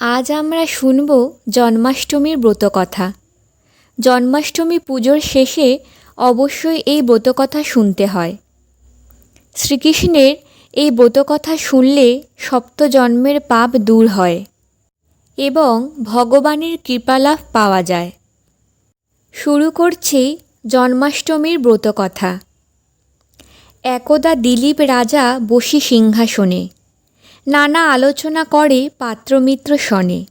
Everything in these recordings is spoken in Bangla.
আজ আমরা শুনব জন্মাষ্টমীর ব্রতকথা। জন্মাষ্টমী পুজোর শেষে অবশ্যই এই ব্রতকথা শুনতে হয়। শ্রীকৃষ্ণের এই ব্রতকথা শুনলে সপ্ত জন্মের পাপ দূর হয় এবং ভগবানের কৃপালাভ পাওয়া যায়। শুরু করছি জন্মাষ্টমীর ব্রতকথা। একদা দিলীপ রাজা বসি সিংহাসনে নানা আলোচনা করে পাত্রমিত্র শনে।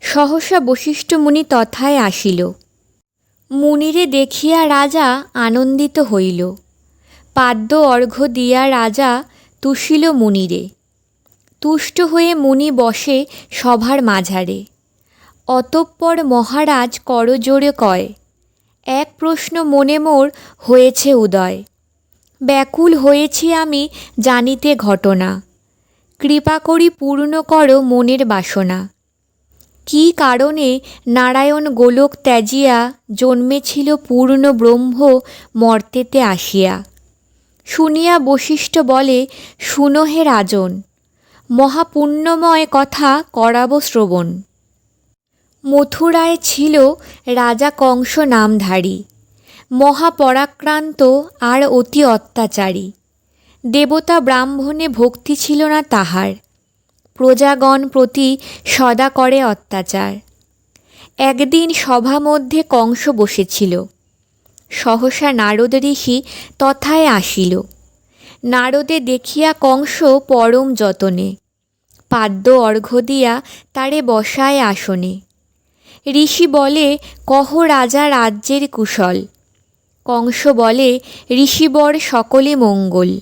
সহসা বশিষ্ঠ মুনি তথায় আসিল। মুনিরে দেখিয়া রাজা আনন্দিত হইল। পাদ্য অর্ঘ্য দিয়া রাজা তুষিল মুনিরে। তুষ্ট হয়ে মুনি বসে সভার মাঝারে। অতঃপর মহারাজ করজোড়ে কয়, এক প্রশ্ন মনে মোর হয়েছে উদয়। ব্যাকুল হয়েছি আমি জানিতে ঘটনা। কৃপা করি পূর্ণ করো মনের বাসনা। কি কারণে নারায়ণ গোলক ত্যাজিয়া জন্মেছিল পূর্ণ ব্রহ্ম মর্তেতে আসিয়া? শুনিয়া বশিষ্ঠ বলে, শুনো হে রাজন, মহাপুণ্যময় কথা করাব শ্রবণ। মথুরায় ছিল রাজা কংস নামধারী, মহাপরাক্রান্ত আর অতি অত্যাচারী। দেবতা ব্রাহ্মণে ভক্তি ছিল না তাহার। প্রজাগণ প্রতি সদা করে অত্যাচার। একদিন সভা মধ্যে কংস বসেছিল। সহসা নারদ ঋষি তথায় আসিল। নারদে দেখিয়া কংস পরম যতনে। পাদ্য অর্ঘ্য দিয়া তারে বসায় আসনে। ঋষি বলে, কহ রাজা রাজ্যের কুশল। কংস বলে, ঋষিবর সকলে মঙ্গল।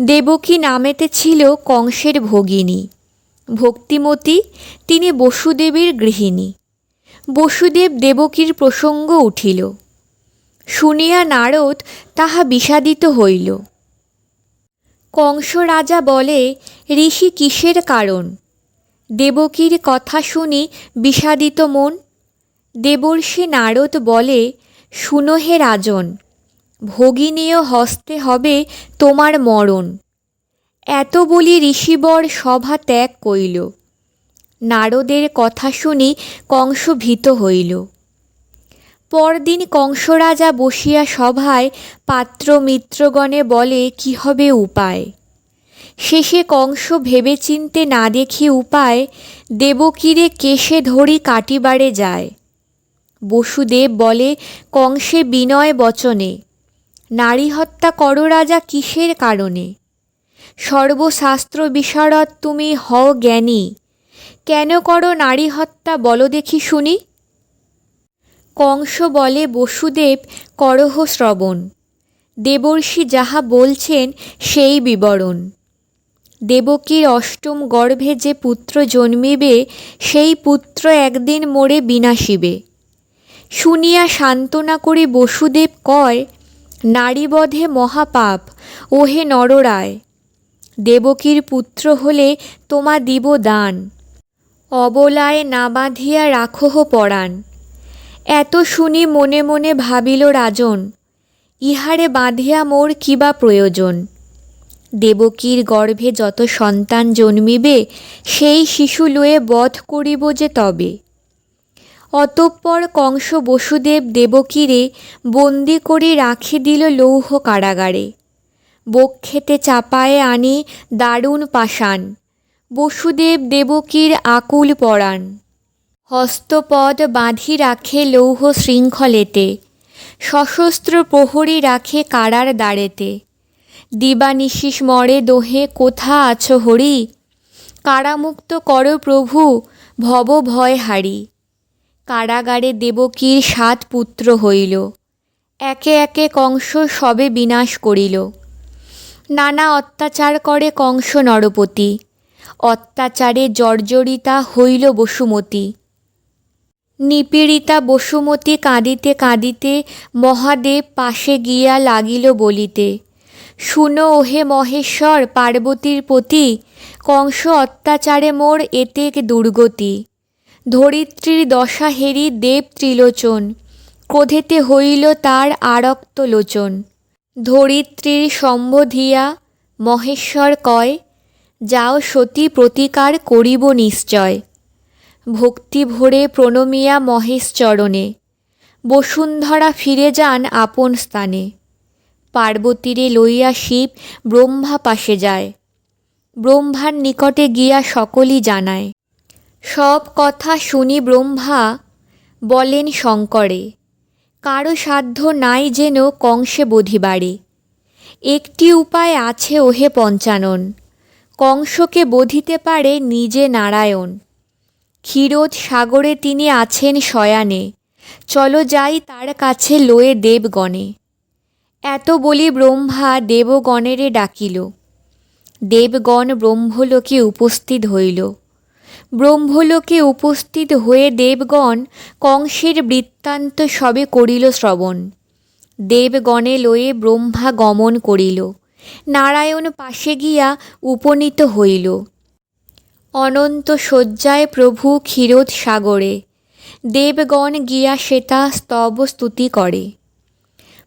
দেবকী নামেতে ছিল কংসের ভগিনী। ভক্তিমতী, তিনি বসুদেবের গৃহিণী। বসুদেব দেবকীর প্রসঙ্গ উঠিল। শুনিয়া নারদ তাহা বিষাদিত হইল। কংস রাজা বলে, ঋষি কিসের কারণ? দেবকীর কথা শুনি বিষাদিত মন? দেবর্ষি নারদ বলে, শুনো হে রাজন ভগিনীয় হস্তে হবে তোমার মরণ। এত বলি ঋষিবর সভা ত্যাগ কইল নারদের কথা শুনি কংস ভীত হইল। পরদিন কংস রাজা বসিয়া সভায় পাত্র মিত্রগণে বলে, কি হবে উপায়? শেষে কংস ভেবে চিনতে না দেখি উপায়, দেবকিরে কেশে ধরি কাটিবারে যায়? বসুদেব বলে, কংসে বিনয় বচনে। নারী হত্যা করো রাজা কিসের কারণে? সর্বশাস্ত্র বিশারদ তুমি হও জ্ঞানী। কেন করো নারী হত্যা বলো দেখি শুনি। কংস বলে, বসুদেব করহ শ্রবণ। দেবর্ষি যাহা বলছেন সেই বিবরণ। দেবকীর অষ্টম গর্ভে যে পুত্র জন্মিবে, সেই পুত্র একদিন মোড়ে বিনাশিবে। শুনিয়া সান্ত্বনা করে বসুদেব কয় নারীবধে মহাপাপ, ওহে নররায়। দেবকীর পুত্র হলে তোমা দিব দান। অবলায় না বাঁধিয়া রাখহ পরাণ। এত শুনি মনে মনে ভাবিল রাজন, ইহারে বাঁধিয়া মোর কিবা প্রয়োজন? দেবকীর গর্ভে যত সন্তান জন্মিবে, সেই শিশু লয়ে বধ করিব যে তবে। অতঃপর কংস বসুদেব দেবকীরে বন্দি করে রাখি দিল লৌহ কারাগারে। বক্ষেতে চাপায়ে আনি দারুণ পাষাণ। বসুদেব দেবকীর আকুল পরাণ। হস্তপদ বাঁধি রাখে লৌহ শৃঙ্খলেতে। সশস্ত্র প্রহরী রাখে কারার দ্বারেতে। দিবানিশি স্মরে দোহে কোথা আছো হরি? কারামুক্ত কর প্রভু, ভব ভয় হারি। কারাগারে দেবকীর সাত পুত্র হইল। একে একে কংস সবে বিনাশ করিল। নানা অত্যাচার করে কংস নরপতি। অত্যাচারে জর্জরিতা হইল বসুমতী। নিপীড়িতা বসুমতী কাঁদিতে কাঁদিতে মহাদেব পাশে গিয়া লাগিল বলিতে, শুনো ওহে মহেশ্বর, পার্বতীর পতি কংস অত্যাচারে মোর এতেক দুর্গতি। ধরিত্রীর দশা হেরি দেব ত্রিলোচন, ক্রোধেতে হইল তার আরক্ত লোচন। ধরিত্রীর সম্বোধিয়া মহেশ্বর কয়, যাও সতী প্রতিকার করিব নিশ্চয়। ভক্তি ভরে প্রণমিয়া মহেশ চরণে, বসুন্ধরা ফিরে যান আপন স্থানে। পার্বতীরে লইয়া শিব ব্রহ্মা পাশে যায়, ব্রহ্মার নিকটে গিয়া সকলই জানায়। সব কথা শুনি ব্রহ্মা বলেন শঙ্করে, কারও সাধ্য নাই যেন কংসে বোধিবারে একটি উপায় আছে ওহে পঞ্চানন, কংসকে বোধিতে পারে নিজে নারায়ণ। ক্ষীরোদ সাগরে তিনি আছেন শয়ানে, চলো যাই তার কাছে লয়ে দেবগণে। এত বলি ব্রহ্মা দেবগণেরে ডাকিল। দেবগণ ব্রহ্মলোকে উপস্থিত হইল। ব্রহ্মলোকে উপস্থিত হয়ে দেবগণ কংসের বৃত্তান্ত সবে করিল শ্রবণ। দেবগণে লয়ে ব্রহ্মা গমন করিল। নারায়ণ পাশে গিয়া উপনীত হইল। অনন্ত শয্যায় প্রভু ক্ষীরোদ সাগরে। দেবগণ গিয়া শ্বেতা স্তব স্তুতি করে।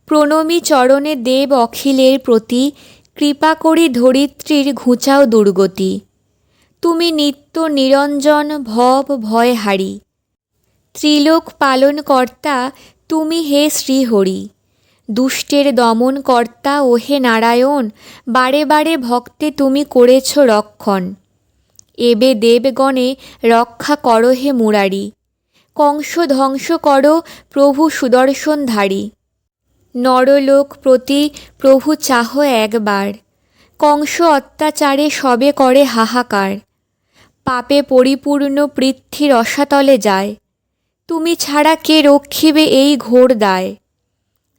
প্রণমী চরণে দেব অখিলের প্রতি কৃপা করি ধরিত্রীর ঘুচাও দুর্গতি। তুমি নিত্য নিরঞ্জন ভব ভয় হারি ত্রিলোক পালন কর্তা তুমি হে শ্রীহরি। দুষ্টের দমন কর্তা ওহে নারায়ণ, বারে বারে ভক্তে তুমি করেছ রক্ষণ। এবে দেবগণে রক্ষা করো হে মুরারি। কংস ধ্বংস করো প্রভু সুদর্শনধারী। নরলোক প্রতি প্রভু চাহ একবার। কংস অত্যাচারে সবে করে হাহাকার। পাপে পরিপূর্ণ পৃথ্বীর রসাতলে যায়। তুমি ছাড়া কে রক্ষিবে এই ঘোর দায়?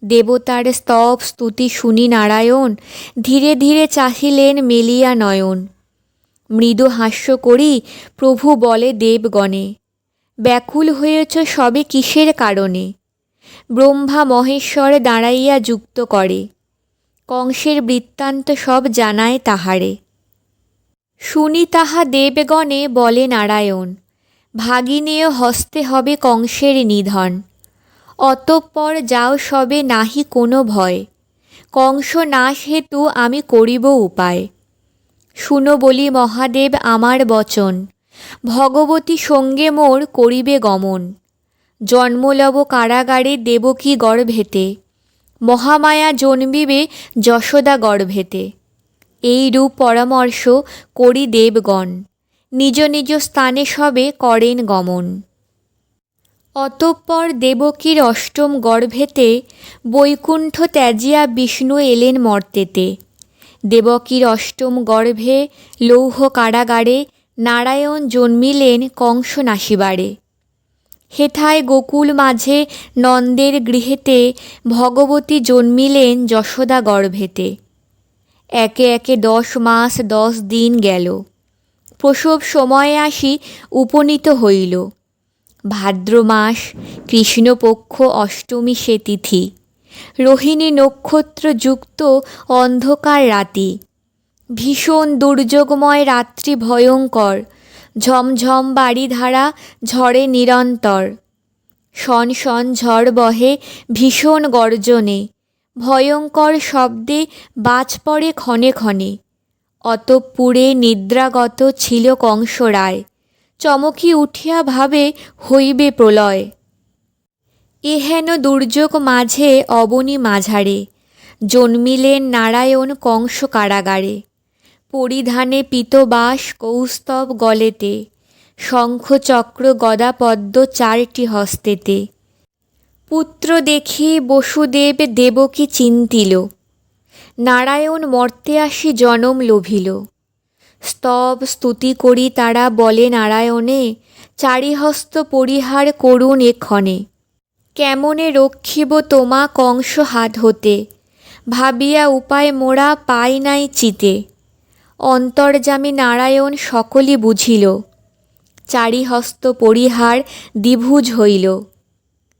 দেবতার স্তব স্তুতি শুনি নারায়ণ, ধীরে ধীরে চাহিলেন মেলিয়া নয়ন। মৃদু হাস্য করি প্রভু বলে দেবগণে, ব্যাকুল হয়েছ সবে কিসের কারণে? ব্রহ্মা মহেশ্বর দাঁড়াইয়া যুক্ত করে, কংসের বৃত্তান্ত সব জানায় তাহারে। শুনি তাহা দেবগণে বলে নারায়ণ, ভাগিনেয় হস্তে হবে কংসের নিধন। অতঃপর যাও সবে নাহি কোনো ভয়, কংস নাশ হেতু আমি করিব উপায়। শুনো বলি মহাদেব আমার বচন, ভগবতী সঙ্গে মোর করিবে গমন। জন্মলব কারাগারে দেবকী গর্ভেতে, মহামায়া জন্মিবে যশোদা গর্ভেতে। এই রূপ পরামর্শ করি দেবগণ। নিজ নিজ স্থানে সবে করেন গমন। অতঃপর দেবকীর অষ্টম গর্ভেতে বৈকুণ্ঠ ত্যাজিয়া বিষ্ণু এলেন মর্তেতে। দেবকীর অষ্টম গর্ভে লৌহ কারাগারে নারায়ণ জন্মিলেন কংস নাসিবারে হেথায় গোকুল মাঝে নন্দের গৃহেতে ভগবতী জন্মিলেন যশোদা গর্ভেতে। একে একে দশ মাস দশ দিন গেল। প্রসব সময়ে আসি উপনীত হইল। ভাদ্র মাস, কৃষ্ণপক্ষ অষ্টমী সে তিথি। রোহিণী নক্ষত্রযুক্ত অন্ধকার রাতি। ভীষণ দুর্যোগময় রাত্রি ভয়ঙ্কর। ঝমঝম বাড়িধারা ঝড়ে নিরন্তর। শন শন ঝড় বহে ভীষণ গর্জনে। ভয়ঙ্কর শব্দে বাজ পড়ে ক্ষণে ক্ষণে। অতঃপুরে নিদ্রাগত ছিল কংস রায় চমকি উঠিয়া ভাবে, হইবে প্রলয়। এহেন দুর্যোগ মাঝে অবনী মাঝারে। জন্মিলেন নারায়ণ কংস কারাগারে। পরিধানে পিতবাস কৌস্তব গলেতে। শঙ্খচক্র গদাপদ্ম চারটি হস্তেতে। পুত্র দেখি বসুদেব দেবকী চিন্তিল। নারায়ণ মর্তে আসি জনম লোভিল। স্তব স্তুতি করি তারা বলে, নারায়ণে, চারিহস্ত পরিহার করুণ এক্ষণে। কেমনে রক্ষিব তোমা কংস হাত হতে? ভাবিয়া উপায় মোরা পাই নাই চিতে। অন্তর্যামী নারায়ণ সকলই বুঝিল। চারিহস্ত পরিহার দ্বিভুজ হইল।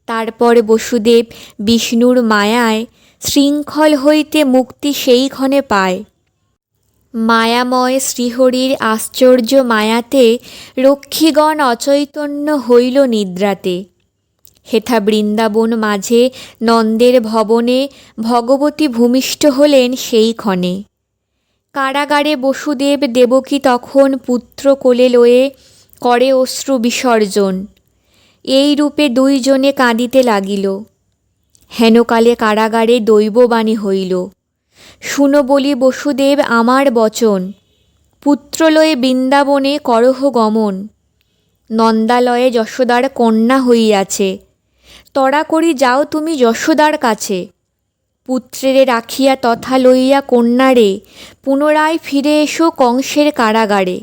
তারপর বসুদেব বিষ্ণুর মায়ায় শৃঙ্খল হইতে মুক্তি সেই ক্ষণে পায়। মায়াময় শ্রীহরির আশ্চর্য মায়াতে রক্ষীগণ অচৈতন্য হইল নিদ্রাতে। হেথা বৃন্দাবন মাঝে নন্দের ভবনে ভগবতী ভূমিষ্ঠ হলেন সেই ক্ষণে। কারাগারে বসুদেব দেবকী তখন পুত্র কোলে লয়ে করে অশ্রু বিসর্জন। এই রূপে দুইজনে কাঁদিতে লাগিল। হেনকালে কারাগারে দৈববাণী হইল। শুনো বলি বসুদেব আমার বচন, পুত্রলয়ে বৃন্দাবনে করহ গমন। নন্দালয়ে যশোদার কন্যা হইয়াছে, তড়া করি যাও তুমি যশোদার কাছে। পুত্রেরে রাখিয়া তথা লইয়া কন্যারে, পুনরায় ফিরে এসো কংসের কারাগারে।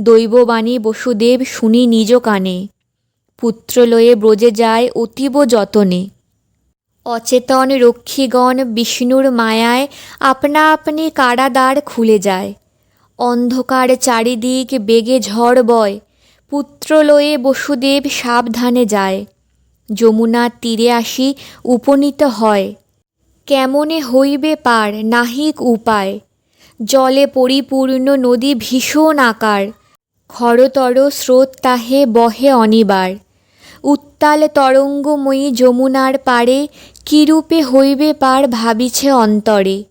দৈববাণী বসুদেব শুনি নিজ কানে। পুত্রলয়ে ব্রজে যায় অতীব যতনে। অচেতন রক্ষীগণ বিষ্ণুর মায়ায় আপনা আপনি কারাদ্বার খুলে যায়। অন্ধকার চারিদিক বেগে ঝড় বয়, পুত্রলয়ে বসুদেব সাবধানে যায়। যমুনার তীরে আসি উপনীত হয়। কেমনে হইবে পার নাহিক উপায়? জলে পরিপূর্ণ নদী ভীষণ আকার, খরতর স্রোত তাহে বহে অনিবার। উত্তাল তরঙ্গময়ী যমুনার পারে কিরূপে হইবে পার ভাবিছে অন্তরে।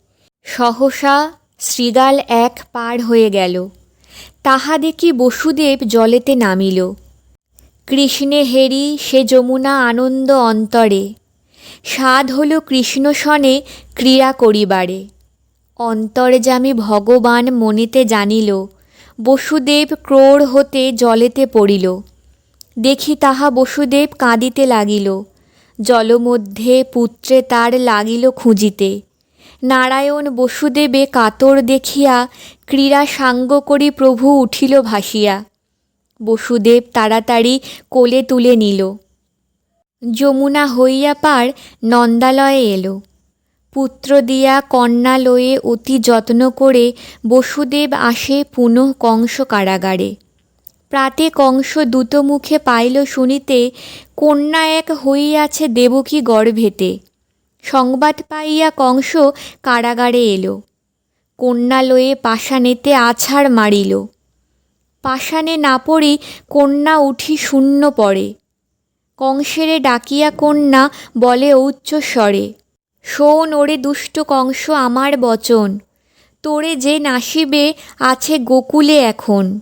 সহসা শৃগাল এক পার হয়ে গেল। তাহা দেখি বসুদেব জলেতে নামিল। কৃষ্ণে হেরি সে যমুনা আনন্দ অন্তরে। সাধ হল কৃষ্ণ সনে ক্রিয়া করিবারে। অন্তরে অন্তর্যামী ভগবান মনেতে জানিল, বসুদেব ক্রোড় হতে জলেতে পড়িল। দেখি তাহা বসুদেব কাঁদিতে লাগিল। জলমধ্যে পুত্রে তার লাগিল খুঁজিতে। নারায়ণ বসুদেবে কাতর দেখিয়া ক্রীড়া সাঙ্গ করি প্রভু উঠিল ভাসিয়া। বসুদেব তাড়াতাড়ি কোলে তুলে নিল। যমুনা হইয়া পার নন্দালয়ে এলো। পুত্র দিয়া কন্যা লয়ে অতি যত্ন করে বসুদেব আসে পুনঃ কংস কারাগারে। প্রাতে কংস মুখে পাইল শুনিতে, কন্যা এক হইয়াছে দেবকী গর্ভেতে। সংবাদ পাইয়া কংস কারাগারে এলো। কন্যা লয়ে পাষাণেতে আছাড় মারিল। পাষাণে না পড়ি কন্যা উঠি শূন্য পড়ে। কংসেরে ডাকিয়া কন্যা বলে উচ্চস্বরে শোন ওরে দুষ্ট কংস আমার বচন, তোরে যে নাসিবে আছে গোকুলে এখন।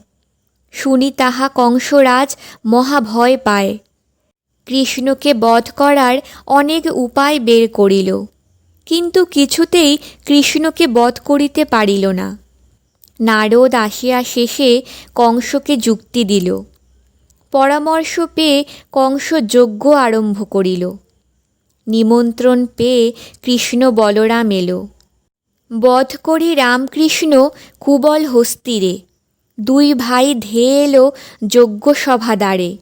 শুনি তাহা কংসরাজ মহা ভয় পায়। কৃষ্ণকে বধ করার অনেক উপায় বের করিল, কিন্তু কিছুতেই কৃষ্ণকে বধ করিতে পারিল না। নারদ আসিয়া শেষে কংসকে যুক্তি দিল, পরামর্শ পেয়ে কংস যজ্ঞ আরম্ভ করিল। নিমন্ত্রণ পেয়ে কৃষ্ণ বলরাম এলো, বধ করি রামকৃষ্ণ কুবল হস্তিরে। দুই ভাই ধেয়ে এলো যজ্ঞসভা দ্বারে।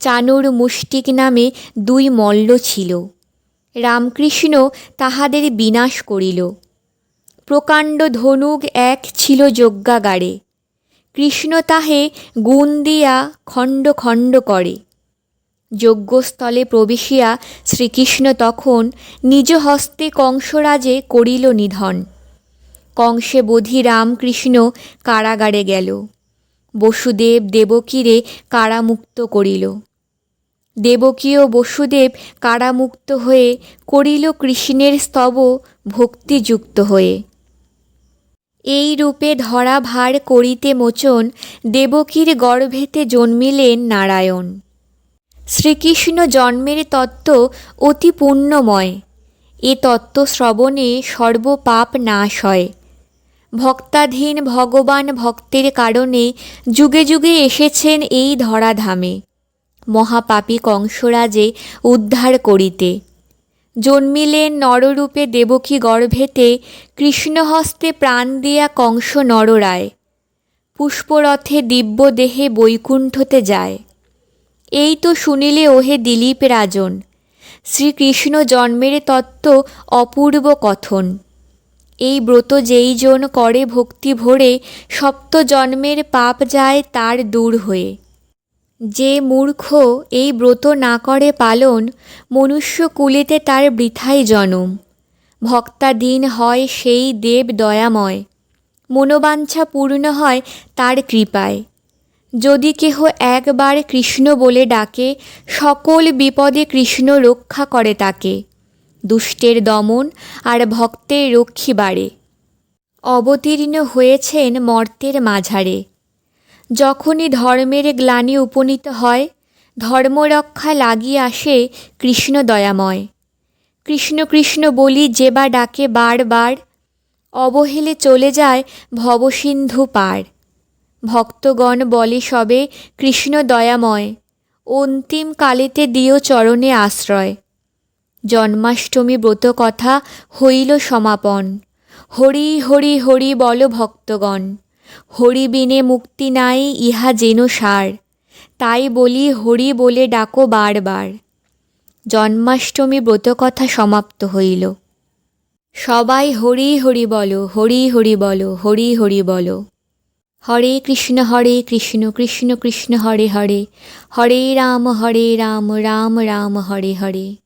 চানুর মুষ্টিক নামে দুই মল্ল ছিল। রামকৃষ্ণ তাহাদের বিনাশ করিল। প্রকাণ্ড ধনুক এক ছিল যজ্ঞাগারে। কৃষ্ণ তাহে গুণ দিয়া খণ্ড খণ্ড করে। যজ্ঞস্থলে প্রবেশিয়া শ্রীকৃষ্ণ তখন নিজ হস্তে কংসরাজে করিল নিধন। কংসে বোধি রামকৃষ্ণ কারাগারে গেল। বসুদেব দেবকীরে কারামুক্ত করিল। দেবকী ও বসুদেব কারামুক্ত হয়ে করিল কৃষ্ণের স্তব ভক্তিযুক্ত হয়ে। এই রূপে ধরা ভার করিতে মোচন দেবকীর গর্ভেতে জন্মিলেন নারায়ণ। শ্রীকৃষ্ণ জন্মের তত্ত্ব অতি পুণ্যময়। এ তত্ত্ব শ্রবণে সর্বপাপ নাশ হয়। ভক্তাধীন ভগবান ভক্তের কারণে যুগে যুগে এসেছেন এই ধরাধামে। মহাপাপী কংসরাজে উদ্ধার করিতে। জন্মিলেন নররূপে দেবকী গর্ভেতে কৃষ্ণহস্তে প্রাণ দিয়া কংস নররায়। পুষ্পরথে দিব্য দেহে বৈকুণ্ঠতে যায়। এই তো শুনিলে ওহে দিলীপ রাজন শ্রীকৃষ্ণ জন্মের তত্ত্ব অপূর্ব কথন। এই ব্রত যেই জন করে ভক্তি ভরে, সপ্ত জন্মের পাপ যায় তার দূর হয়ে। যে মূর্খ এই ব্রত না করে পালন, মনুষ্য কুলেতে তার বৃথাই জনম। ভক্তাধীন হয় সেই দেব দয়াময়। মনোবাঞ্ছা পূর্ণ হয় তার কৃপায়। যদি কেহ একবার কৃষ্ণ বলে ডাকে, সকল বিপদে কৃষ্ণ রক্ষা করে তাকে। দুষ্টের দমন আর ভক্তের রক্ষী বাড়ে। অবতীর্ণ হয়েছেন মর্তের মাঝারে। যখনই ধর্মের গ্লানি উপনীত হয়, ধর্মরক্ষা লাগিয়ে আসে কৃষ্ণ দয়াময়। কৃষ্ণ কৃষ্ণ বলি যে বা ডাকে বারবার অবহেলে চলে যায় ভবসিন্ধু পার। ভক্তগণ বলে সবে কৃষ্ণ দয়াময়, অন্তিম কালেতে দিও চরণে আশ্রয়। জন্মাষ্টমী ব্রত কথা হইল সমাপন। হরি হরি হরি বল ভক্তগণ। হরি বিনে মুক্তি নাই, ইহা যেন সার। তাই বলি, হরি বলে ডাকো বারবার। জন্মাষ্টমী ব্রতকথা সমাপ্ত হইল। সবাই হরি হরি বলো, হরি হরি বলো, হরি হরি বলো। হরে কৃষ্ণ হরে কৃষ্ণ কৃষ্ণ কৃষ্ণ, হরে হরে। হরে রাম হরে রাম রাম রাম, হরে হরে।